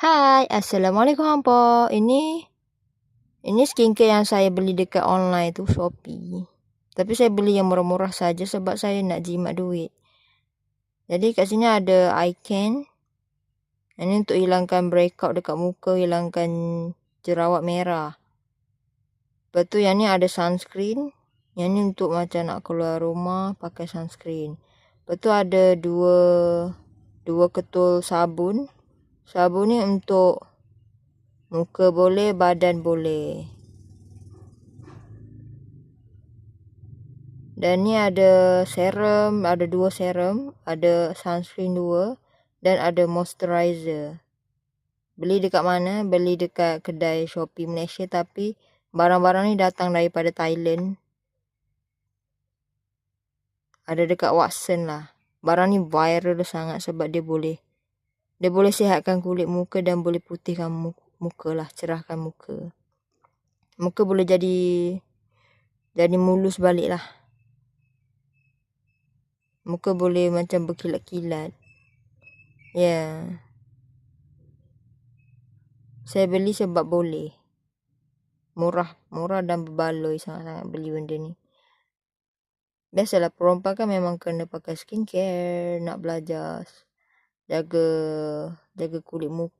Hai, Assalamualaikum hampa. Ini ini skincare yang saya beli dekat online tu Shopee. Tapi saya beli yang murah-murah saja sebab saya nak jimat duit. Jadi kat sini ada eye can. Ini untuk hilangkan breakout dekat muka, hilangkan jerawat merah. Lepas tu yang ni ada sunscreen. Yang ni untuk macam nak keluar rumah pakai sunscreen. Lepas tu ada dua dua ketul sabun. Sabun ni untuk muka boleh, badan boleh. Dan ni ada serum, ada dua serum, ada sunscreen dua dan ada moisturizer. Beli dekat mana? Beli dekat kedai Shopee Malaysia tapi barang-barang ni datang daripada Thailand. Ada dekat Watson lah. Barang ni viral sangat sebab dia boleh dia boleh sihatkan kulit muka dan boleh putihkan muka lah, cerahkan muka. Muka boleh jadi jadi mulus balik lah. Muka boleh macam berkilat-kilat. Ya. Yeah. Saya beli sebab boleh. Murah. Murah dan berbaloi sangat-sangat beli benda ni. Biasalah perempuan kan memang kena pakai skincare. Nak belajar. Jaga jaga kulit muka.